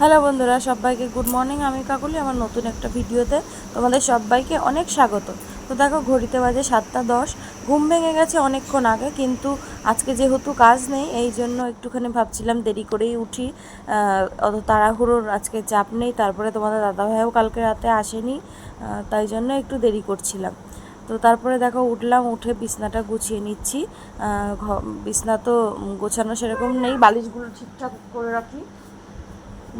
Hello বন্ধুরা, সবাইকে good morning আমি কাকুলি, আমার নতুন একটা ভিডিওতে তোমাদের সবাইকে অনেক স্বাগত। তো দেখো, ঘড়িতে বাজে সাতটা দশ। ঘুম ভেঙে গেছে অনেকক্ষণ আগে, কিন্তু আজকে যেহেতু কাজ নেই, এই জন্য একটুখানি ভাবছিলাম দেরি করেই উঠি। অত তাড়াহুড়োর আজকে চাপ নেই, তারপরে তোমাদের দাদাভাইও কালকে রাতে আসেনি তাই জন্য একটু দেরি করছিলাম। তো তারপরে দেখো, উঠলাম, উঠে বিছনাটা গুছিয়ে নিচ্ছি। বিছনা তো গোছানো সেরকম নেই, বালিশগুলো ঠিকঠাক করে রাখি।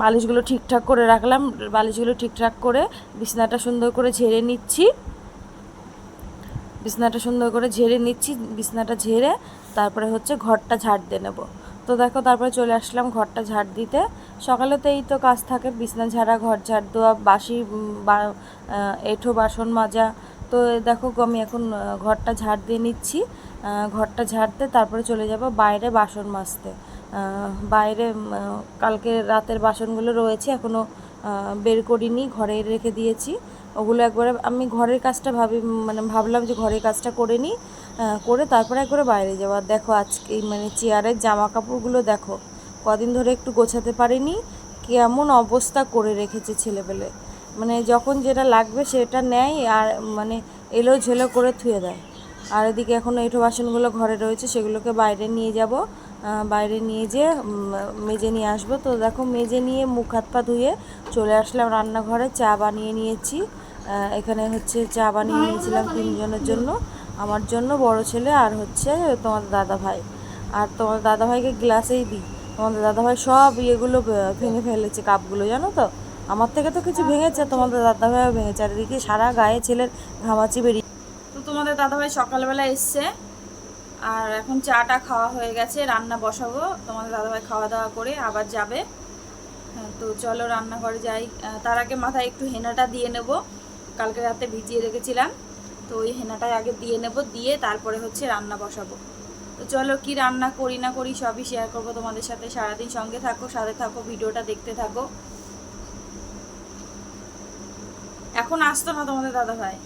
বালিশগুলো ঠিকঠাক করে রাখলাম। বালিশগুলো ঠিকঠাক করে বিছনাটা সুন্দর করে ঝেড়ে নিচ্ছি। বিছনাটা সুন্দর করে ঝেড়ে নিচ্ছি, বিছনাটা ঝেড়ে তারপরে হচ্ছে ঘরটা ঝাড় দিয়ে নেব। তো দেখো তারপরে চলে আসলাম ঘরটা ঝাড় দিতে। সকালে তো এই তো কাজ থাকে, বিছনা ঝাড়া, ঘর ঝাড় দেওয়া, বাসি এঁঠো, বাসন মাজা। তো দেখো আমি এখন ঘরটা ঝাড় দিয়ে নিচ্ছি। ঘরটা ঝাড়তে তারপরে চলে যাব বাইরে বাসন মাজতে। বাইরে কালকে রাতের বাসনগুলো রয়েছে এখনও বের করিনি, ঘরে রেখে দিয়েছি। ওগুলো একবারে, আমি ঘরের কাজটা ভাবি মানে ভাবলাম যে ঘরের কাজটা করে নিই করে তারপরে একবারে বাইরে যাওয়া দেখো আজকে মানে চেয়ারের জামা কাপড়গুলো দেখো, কদিন ধরে একটু গোছাতে পারিনি, কেমন অবস্থা করে রেখেছে ছেলেবেলে মানে যখন যেটা লাগবে সেটা নেয়, আর মানে এলো ঝেলো করে থুয়ে দেয়। আর এদিকে এখনও এঁঠো বাসনগুলো ঘরে রয়েছে, সেগুলোকে বাইরে নিয়ে যাব। বাইরে নিয়ে যেয়ে মেজে নিয়ে আসব। তো দেখো, মেজে নিয়ে মুখ হাত পা ধুয়ে চলে আসলাম রান্নাঘরে, চা বানিয়ে নিয়েছি। এখানে হচ্ছে চা বানিয়ে নিয়েছিলাম তিনজনের জন্য, আমার জন্য, বড় ছেলে আর হচ্ছে তোমাদের দাদা ভাই আর তোমার দাদা ভাইকে গ্লাসেই দিই। তোমাদের দাদা ভাই সব ইয়েগুলো ভেঙে ফেলেছে কাপগুলো, জানো তো? আমার থেকে তো কিছু ভেঙেছে, তোমাদের দাদা ভাইও ভেঙেছে। আর এদিকে সারা গায়ে ছেলের ঘামাচি বেরিয়ে তো তোমাদের দাদাভাই সকালবেলা এসছে। আর এখন চাটা খাওয়া হয়ে গেছে রান্না বসাবো। তোমাদের দাদাভাই খাওয়া দাওয়া করে আবার যাবে। হ্যাঁ, তো চলো রান্নাঘরে যাই। তার আগে মাথায় একটু হেনাটা দিয়ে নেব। কালকে রাতে ভিজিয়ে রেখেছিলাম। তো ওই হেনাটাই আগে দিয়ে নেব দিয়ে তারপরে হচ্ছে রান্না বসাবো। তো চলো কি রান্না করি না করি সবই শেয়ার করব তোমাদের সাথে। সারাদিন সঙ্গে থাকো সাথে থাকো ভিডিওটা দেখতে থাকো। এখন আসতো না তোমাদের দাদাভাই।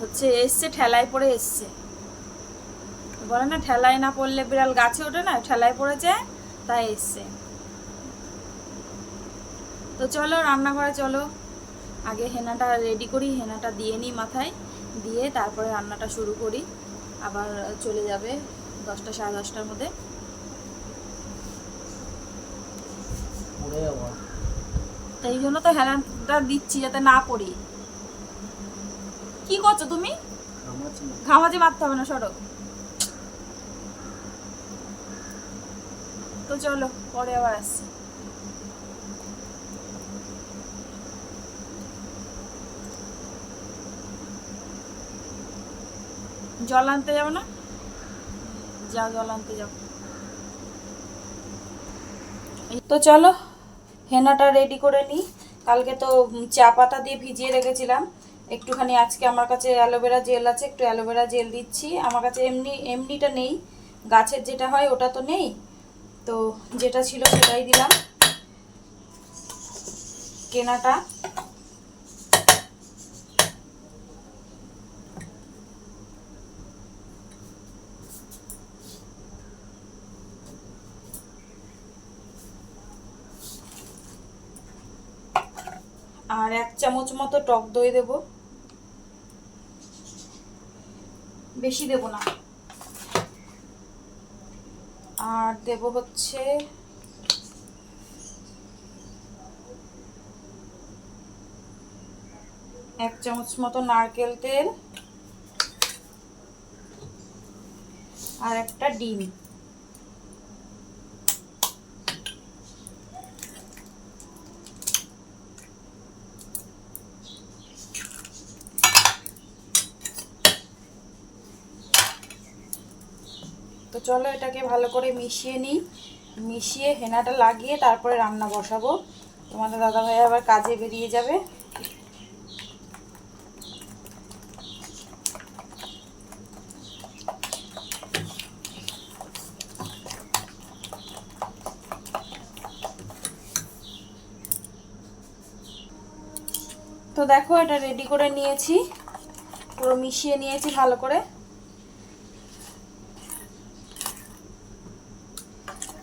হচ্ছে এসছে ঠেলায় পড়ে এসছে। বলে না ঠেলায় না পড়লে বিড়াল গাছে ওঠে না ঠেলায় পড়েছে তাই এসছে। তো চলো রান্নাঘরে চলো। আগে হেনাটা রেডি করি হেনাটা দিয়ে নিই মাথায় দিয়ে তারপরে রান্নাটা শুরু করি। আবার চলে যাবে দশটা সাড়ে দশটার মধ্যে। পড়ে যাব। তো এই জন্য তো হেনাটা দিচ্ছি যাতে না পড়ি। কি করছ তুমি? ঘামাচি মারতে হবে না সড়ক তো চলো, পরে আবার আসছি। জল আনতে যাব না? যা জল আনতে যাব। তো চলো, হেনাটা রেডি করে নিই। কালকে তো চা পাতা দিয়ে ভিজিয়ে রেখেছিলাম। একটুখানি আজকে আমার কাছে অ্যালোভেরা জেল আছে, একটু অ্যালোভেরা জেল দিচ্ছি। আমার কাছে এমনি, এমনিটা নেই। গাছের যেটা হয় ওটা তো নেই। তো যেটা ছিল সেটাই দিলাম। কেনাটা। আর এক চামচ মতো টক দই দেব। বেশি দেব না। আর দেব হচ্ছে এক চামচ মতো নারকেল তেল আর একটা ডিম। চলো এটাকে ভালো করে মিশিয়ে নিই। মিশিয়ে হেনাটা লাগিয়ে তারপরে রান্না বসাবো। তোমাদের দাদাভাই আবার কাজে বেরিয়ে যাবে। তো দেখো এটা রেডি করে নিয়েছি। পুরো মিশিয়ে নিয়েছি ভালো করে।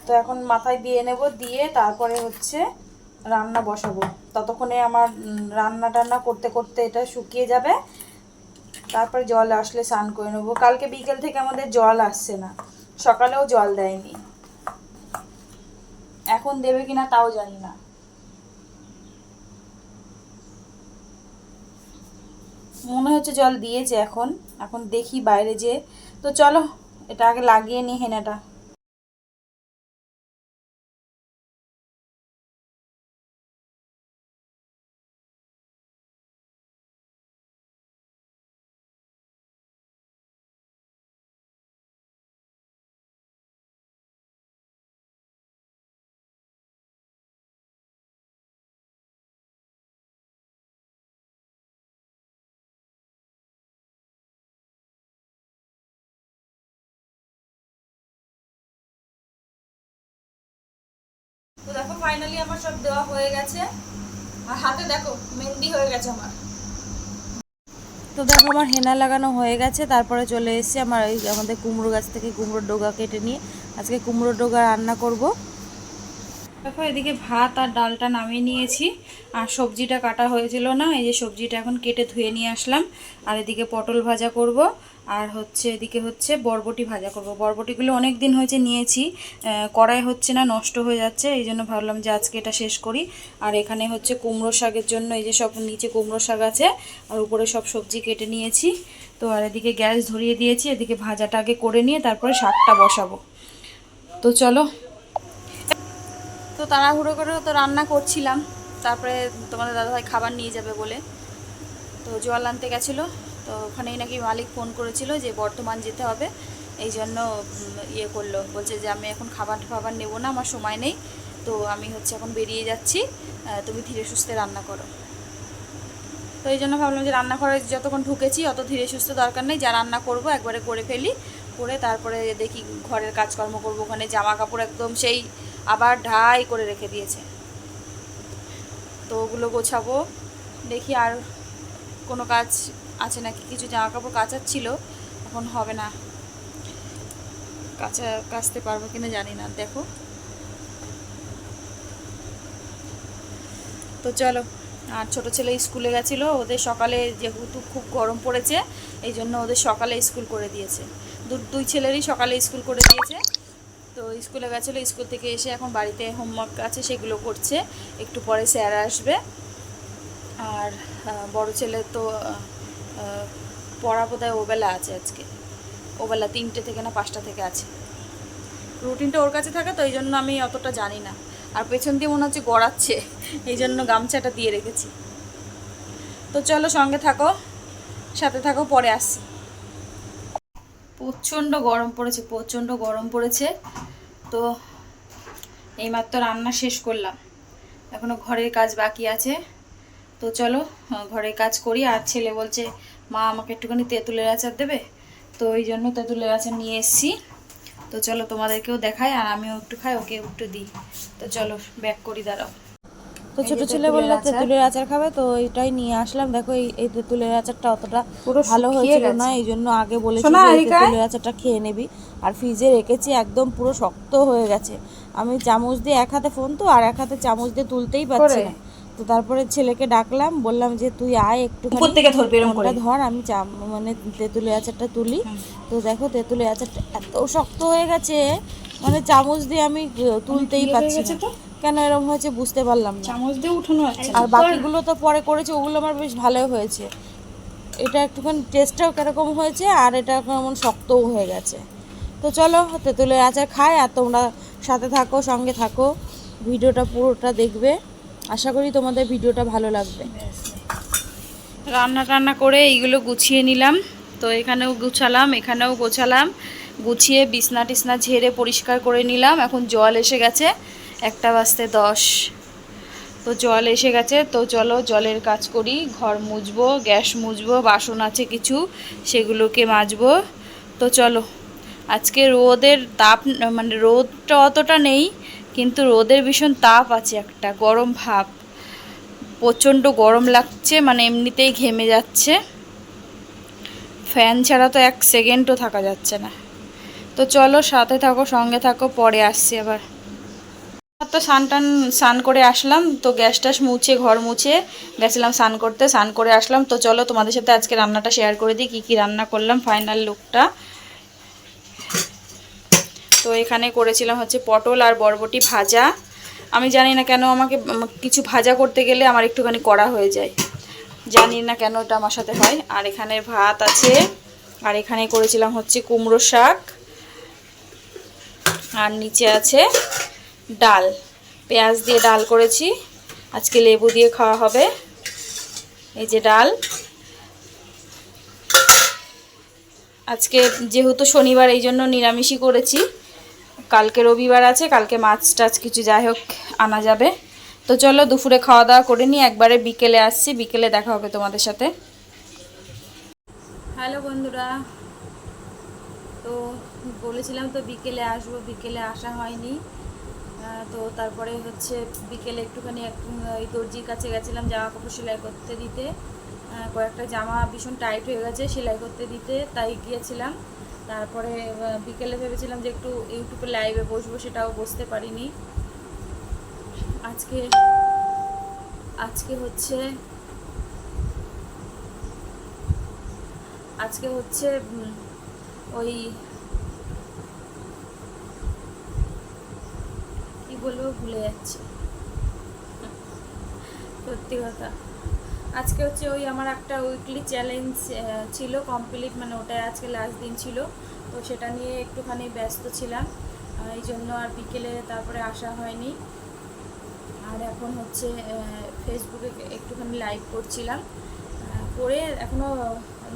তো এখন মাথায় দিয়ে নেব, দিয়ে তারপরে হচ্ছে রান্না বসাবো। ততক্ষণে আমার রান্না টান্না করতে করতে এটা শুকিয়ে যাবে। তারপরে জল আসলে স্নান করে নেব। কালকে বিকেল থেকে আমাদের জল আসছে না। সকালেও জল দেয়নি। এখন দেবে কিনা তাও জানি না। মনে হচ্ছে জল দিয়েছে এখন। এখন দেখি বাইরে যে তো চলো, এটা আগে লাগিয়ে নি হেনাটা। তো দেখো ফাইনালি আমার সব দেওয়া হয়ে গেছে। আর হাতে দেখো, মেহেন্দি হয়ে গেছে আমার। তো দেখো, আমার হেনা লাগানো হয়ে গেছে। তারপরে চলে এসেছি আমার ওই আমাদের কুমড়ো গাছ থেকে কুমড়োর ডোগা কেটে নিয়ে। আজকে কুমড়োর ডোগা রান্না করব। দেখো, এদিকে ভাত আর ডালটা নামিয়ে নিয়েছি। আর সবজিটা কাটা হয়েছিল না, এই যে সবজিটা এখন কেটে ধুয়ে নিয়ে আসলাম। আর এদিকে পটল ভাজা করব। আর হচ্ছে এদিকে হচ্ছে বরবটি ভাজা করব। বরবটিগুলো অনেক দিন হয়েছে নিয়েছি কড়াই হচ্ছে না, নষ্ট হয়ে যাচ্ছে, এই জন্য ভাবলাম যে আজকে এটা শেষ করি। আর এখানে হচ্ছে কুমড়ো শাকের জন্য এই যে সব নিচে কুমড়ো শাক আছে, আর উপরে সব সবজি কেটে নিয়েছি। তো আর এদিকে গ্যাস ধরিয়ে দিয়েছি, এদিকে ভাজাটা আগে করে নিয়ে তারপরে শাকটা বসাবো। তো চলো। তো তাড়াহুড়ো করে তো রান্না করছিলাম, তারপরে তোমাদের দাদাভাই খাবার নিয়ে যাবে বলে। তো জল আনতে গেছিল তো ওখানেই নাকি মালিক ফোন করেছিল যে বর্তমান যেতে হবে। এই জন্য ইয়ে করল। বলছে যে আমি এখন খাবার ফাবার নেব না, আমার সময় নেই। তো আমি হচ্ছে এখন বেরিয়ে যাচ্ছি। তুমি ধীরে সুস্থে রান্না করো। তো এই জন্য ভাবলাম যে রান্নাঘরে যতক্ষণ ঢুকেছি, অত ধীরে সুস্থ দরকার নেই। যা রান্না করব একবারে করে ফেলি। করে তারপরে দেখি ঘরের কাজকর্ম করব ওখানে। জামা কাপড় একদম সেই আবার ঢাই করে রেখে দিয়েছে। তো ওগুলো গোছাবো। দেখি আর কোনো কাজ আছে নাকি? কিছু জামা কাপড় কাচার ছিল এখন হবে না। কাচা, কাচতে পারব কিনা জানি না, দেখো। তো চলো, আর ছোট ছেলে স্কুলে গেছিল, ওদের সকালে যেহেতু খুব গরম পড়েছে, এই জন্য ওদের সকালে স্কুল করে দিয়েছে। দুই ছেলেরই সকালে স্কুল করে দিয়েছে। তো স্কুলে গেছিল, স্কুল থেকে এসে এখন বাড়িতে হোমওয়ার্ক আছে, সেগুলো করছে। একটু পরে স্যার আসবে। আর বড় ছেলে তো পড়া বোধহয় ওবেলা আছে আজকে। ওবেলা তিনটে থেকে না পাঁচটা থেকে আছে। রুটিনটা ওর কাছে থাকে, তো এই জন্য আমি অতটা জানি না। আর পেছন দিয়ে মনে হচ্ছে গড়াচ্ছে, এই জন্য গামছাটা দিয়ে রেখেছি। তো চলো সঙ্গে থাকো, সাথে থাকো, পরে আসছি। প্রচণ্ড গরম পড়েছে, প্রচণ্ড গরম পড়েছে। তো এইমাত্র রান্না শেষ করলাম। এখনও ঘরের কাজ বাকি আছে। তো চলো ঘরের কাজ করি। আর ছেলে বলছে মা আমাকে একটুখানি তেঁতুলের আচার দেবে। তো ওই জন্য তেঁতুলের আচার নিয়ে এসেছি। তো চলো তোমাদেরকেও দেখাই আর আমিও একটু খাই ওকে একটু দিই। তো চলো ব্যাক করি দাঁড়াও। তো ছোট ছেলে বলল তেঁতুলের আচার। খাবে তো এটাই নিয়ে আসলাম। দেখো এই তেঁতুলের আচারটা অতটা পুরো ভালো হয়েছিল না এই জন্য আগে বলেছি। তেঁতুলের আচারটা খেয়ে নিবি। আর ফ্রিজে রেখেছি একদম পুরো শক্ত হয়ে গেছে। আমি চামচ দিয়ে এক হাতে ফোন তো আর এক হাতে চামচ দিয়ে তুলতেই পারছি না। তো তারপরে ছেলেকে ডাকলাম বললাম যে তুই আয় একটু উপর থেকে এরম করে। ধর আমি চাম মানে তেঁতুলের আচারটা তুলি। তো দেখো তেঁতুলের আচারটা এত শক্ত হয়ে গেছে মানে চামচ দিয়ে আমি তুলতেই পারছি? কেন এরকম হয়েছে বুঝতে পারলাম না। চামচ দিয়ে উঠানো আর বাকিগুলো তো পরে করেছে ওগুলো আমার বেশ ভালোই হয়েছে। এটা একটুখানি টেস্টটাও কীরকম হয়েছে আর এটা কেমন শক্তও হয়ে গেছে। তো চলো তেঁতুলের আচার খাই আর তোমরা সাথে থাকো সঙ্গে থাকো। ভিডিওটা পুরোটা দেখবে। আশা করি তোমাদের ভিডিওটা ভালো লাগবে। রান্না টান্না করে এইগুলো গুছিয়ে নিলাম। তো এখানেও গুছালাম, এখানেও গোছালাম। গুছিয়ে বিছনা টিসনা ঝেড়ে পরিষ্কার করে নিলাম। এখন জল এসে গেছে, একটা বাজতে দশ। তো জল এসে গেছে, তো চলো জলের কাজ করি। ঘর মুছবো, গ্যাস মুছবো, বাসন আছে কিছু, সেগুলোকে মাজবো। তো চলো, আজকে রোদের তাপ মানে রোদটা অতটা নেই। কিন্তু রোদের ভীষণ তাপ আছে একটা, গরম ভাব। প্রচণ্ড গরম লাগছে মানে এমনিতেই ঘেমে যাচ্ছে। ফ্যান ছাড়া তো এক সেকেন্ডও থাকা যাচ্ছে না। তো চলো সাথে থাকো, সঙ্গে থাকো, পরে আসছি আবার। তো স্নান টান, স্নান করে আসলাম, তো গ্যাস ট্যাস মুছে, ঘর মুছে, গেছিলাম স্নান করতে, স্নান করে আসলাম। তো চলো তোমাদের সাথে আজকে রান্নাটা শেয়ার করে দিই, কী কী রান্না করলাম ফাইনাল লুকটা তো এখানে করেছিলাম হচ্ছে পটল আর বরবটি ভাজা। আমি জানি না কেন আমাকে কিছু ভাজা করতে গেলে আমার একটুখানি করা হয়ে যায়। জানি না কেন এটা আমার সাথে হয়। আর এখানে ভাত আছে। আর এখানে করেছিলাম হচ্ছে কুমড়ো শাক। আর নিচে আছে ডাল। পেঁয়াজ দিয়ে ডাল করেছি। আজকে লেবু দিয়ে খাওয়া হবে। এই যে ডাল। আজকে যেহেতু শনিবার, এই জন্য নিরামিষই করেছি। কালকে রবিবার আছে, কালকে মাছ টাছ কিছু যাই হোক আনা যাবে। তো চলো দুপুরে খাওয়া দাওয়া করে নিই, একবারে বিকেলে আসছি, বিকেলে দেখা হবে তোমাদের সাথে। হ্যালো বন্ধুরা, তো বলেছিলাম তো বিকেলে আসব, বিকেলে আসা হয়নি। তো তারপরে হচ্ছে বিকেলে একটুখানি এক- ওই দর্জির কাছে গেছিলাম জামা কাপড় সেলাই করতে দিতে। কয়েকটা জামা ভীষণ টাইট হয়ে গেছে সেলাই করতে দিতে, তাই গিয়েছিলাম। তারপরে বিকেলে ভেবেছিলাম যে একটু ইউটিউবে লাইভে বসবো, সেটাও বসতে পারিনি। আজকে আজকে হচ্ছে আজকে হচ্ছে ওই, কি বলব, ভুলে যাচ্ছি। সত্যি কথা। আজকে হচ্ছে ওই আমার একটা উইকলি চ্যালেঞ্জ ছিল কমপ্লিট মানে ওটাই আজকে লাস্ট দিন ছিল। তো সেটা নিয়ে একটুখানি ব্যস্ত ছিলাম। এই জন্য আর বিকেলে তারপরে আসা হয়নি। আর এখন হচ্ছে ফেসবুকে একটুখানি লাইভ করছিলাম। করে এখনও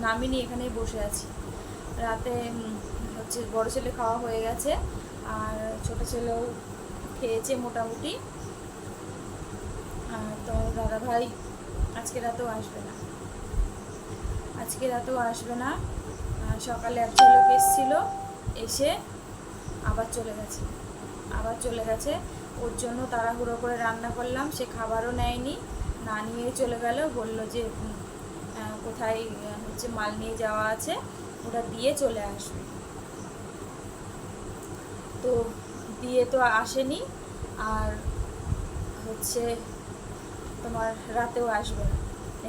নামিনি, এখানেই বসে আছি। রাতে হচ্ছে বড় ছেলে খাওয়া হয়ে গেছে, আর ছোট ছেলেও খেয়েছে মোটামুটি। তো দাদা ভাই আজকে রাতেও আসবে না। আজকে রাতেও আসবে না। সকালে এক ঝলক এসেছিল, এসে আবার চলে গেছে। আবার চলে গেছে। ওর জন্য তাড়াহুড়ো করে রান্না করলাম, সে খাবারও নেয়নি। না নিয়ে চলে গেল, বলল যে কোথায় হচ্ছে মাল নিয়ে যাওয়া আছে, ওটা দিয়ে চলে আসবে। তো দিয়ে তো আসেনি। আর হচ্ছে তোমার রাতেও আসবে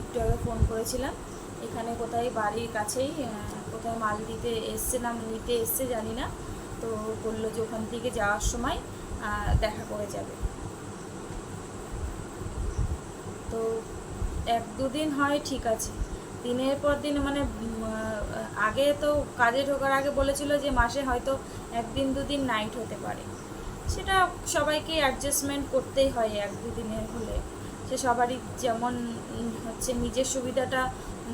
একটু আগে ফোন করেছিলাম। এখানে কোথায় বাড়ির কাছেই কোথায় মাল দিতে এসছে না নিতে এসছে জানি না। তো বলল যে ওখান থেকে যাওয়ার সময় দেখা করে যাবে। তো এক দুদিন হয় ঠিক আছে। দিনের পর দিন মানে আগে তো কাজে ঢোকার আগে বলেছিল যে মাসে হয়তো একদিন দুদিন নাইট হতে পারে। সেটা সবাইকে অ্যাডজাস্টমেন্ট করতেই হয় এক দুদিনের হলে। সে সবারই যেমন হচ্ছে নিজের সুবিধাটা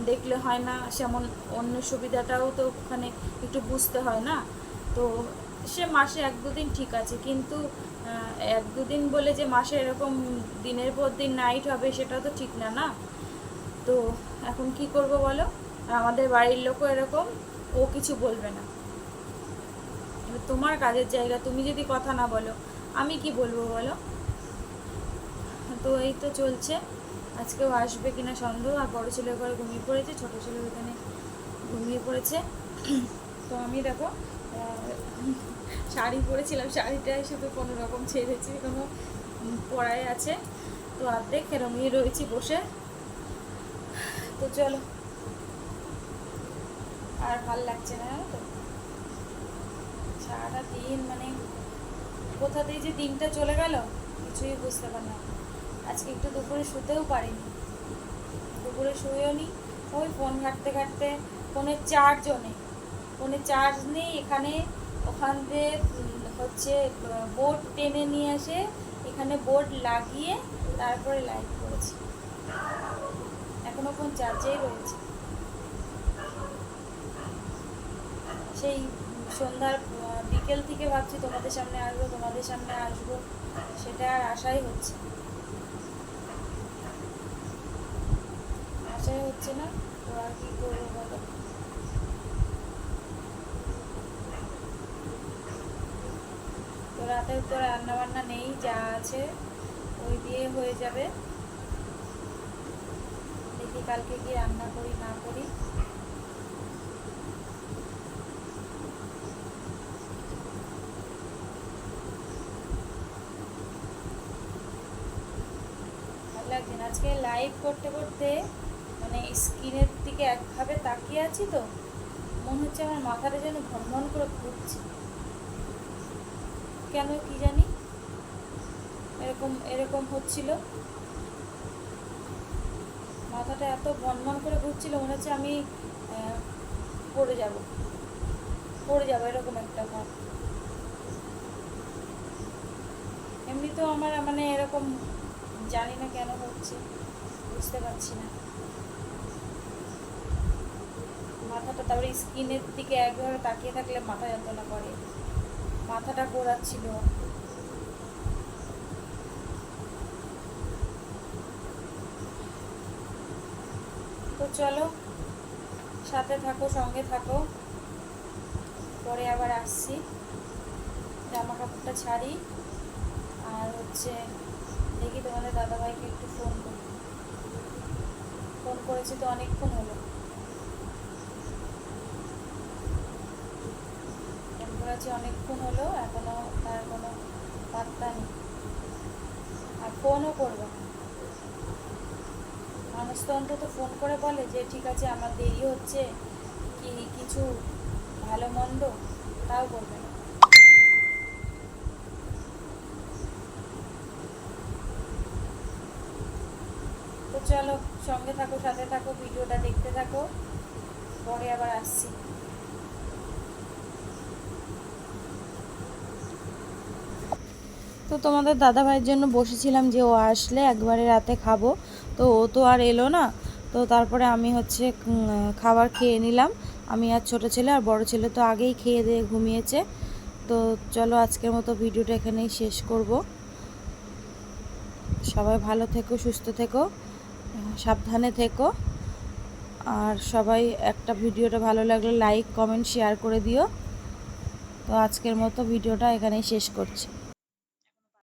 দেখলে হয় না, সেমন অন্য সুবিধাটাও তো ওখানে একটু বুঝতে হয় না। তো সে মাসে এক দুদিন ঠিক আছে, কিন্তু এক দুদিন বলে যে মাসে এরকম দিনের পর দিন নাইট হবে সেটা তো ঠিক না না? তো এখন কি করব বলো? আমাদের বাড়ির লোকও এরকম, ও কিছু বলবে না। তোমার কাজের জায়গা, তুমি যদি কথা না বলো, আমি কি বলব বলো? তো এই তো চলছে। আজকেও আসবে কিনা সন্দেহ, আর বড় ছেলে ঘরে ঘুমিয়ে পড়েছে, ছোট ছেলে ওখানে ঘুমিয়ে পড়েছে। তো আমি দেখো শাড়ি পরেছিলাম, শাড়িটাই শুধু কোনো রকম ছেড়েছি, কোনো পরাই আছে। তো অর্ধেক এরমই রয়েছি বসে। তো চলো। আর ভালো লাগছে না, জানো তো? সারাটা দিন মানে কোথাতেই যে দিনটা চলে গেল, কিছুই বুঝতে পারলাম না। আজকে একটু দুপুরে শুতেও পারিনি। দুপুরে শুয়েও নি। ওই ফোন ঘাঁটতে ঘাঁটতে ফোনের চার্জও নেই। ফোনে চার্জ নেই, এখানে ওখান দিয়ে হচ্ছে বোর্ড টেনে নিয়ে এসে এখানে বোর্ড লাগিয়ে তারপরে লাইট করেছি। এখনও ফোন চার্জেই রয়েছে। সেই সন্ধ্যার বিকেল থেকে ভাবছি তোমাদের সামনে আসব, তোমাদের সামনে আসব, সেটা আর আশাই হচ্ছে না। আশাই হচ্ছে না? তো আর কি করব বলো? তো রাতের তো রান্না বান্না নেই, যা আছে, ওই দিয়ে হয়ে যাবে। দেখি কালকে কি রান্না করি, না করি। লাগছে আজকে লাইভ করতে করতে স্ক্রিনের দিকে একভাবে তাকিয়ে আছি তো, মনে হচ্ছে আমার মাথাটা যেন ভনভন করে ঘুরছে। কেন কি জানি? এরকম এরকম হচ্ছিল। মাথাটা এত ভনভন করে ঘুরছিল, মনে হচ্ছে আমি পড়ে যাব। পড়ে যাব এরকম একটা ভাব। তো আমার মানে এরকম জানি না কেন হচ্ছে, বুঝতে পারছি না। মাথাটা তারপরে স্কিনের দিকে একভাবে তাকিয়ে থাকলে মাথা যন্ত্রণা করে। মাথাটা ঘোরাচ্ছিল তো চলো, সাথে থাকো, সঙ্গে থাকো। পরে আবার আসছি। জামা কাপড়টা ছাড়ি। আর হচ্ছে দেখি তোমাদের দাদাভাইকে একটু ফোন করি। ফোন করেছি তো অনেকক্ষণ হলো ফোন করেছি অনেকক্ষণ হলো, এখনও তার কোনো পাত্তা নেই। আর ফোনও করবে মানুষ তো অন্তত ফোন করে বলে যে, ঠিক আছে, আমার দেরি হচ্ছে, কি কিছু ভালো মন্দ? তাও বলবে না। তো চলো, সঙ্গে থাকো, সাথে থাকো, ভিডিওটা দেখতে থাকো, পরে আবার আসছি। তো তোমাদের দাদা ভাইয়ের জন্য বসেছিলাম যে ও আসলে একবারে রাতে খাব। তো ও তো আর এলো না। তো তারপরে আমি হচ্ছে খাবার খেয়ে নিলাম। আমি আর ছোট ছেলে আর বড় ছেলে তো আগেই খেয়ে দিয়ে ঘুমিয়েছে। তো চলো আজকের মতো ভিডিওটা এখানেই শেষ করব। সবাই ভালো থেকো, সুস্থ থেকো, সাবধানে থেকো। আর সবাই একটা ভিডিওটা ভালো লাগলে লাইক, কমেন্ট, শেয়ার করে দিও। তো আজকের মতো ভিডিওটা এখানেই শেষ করছি।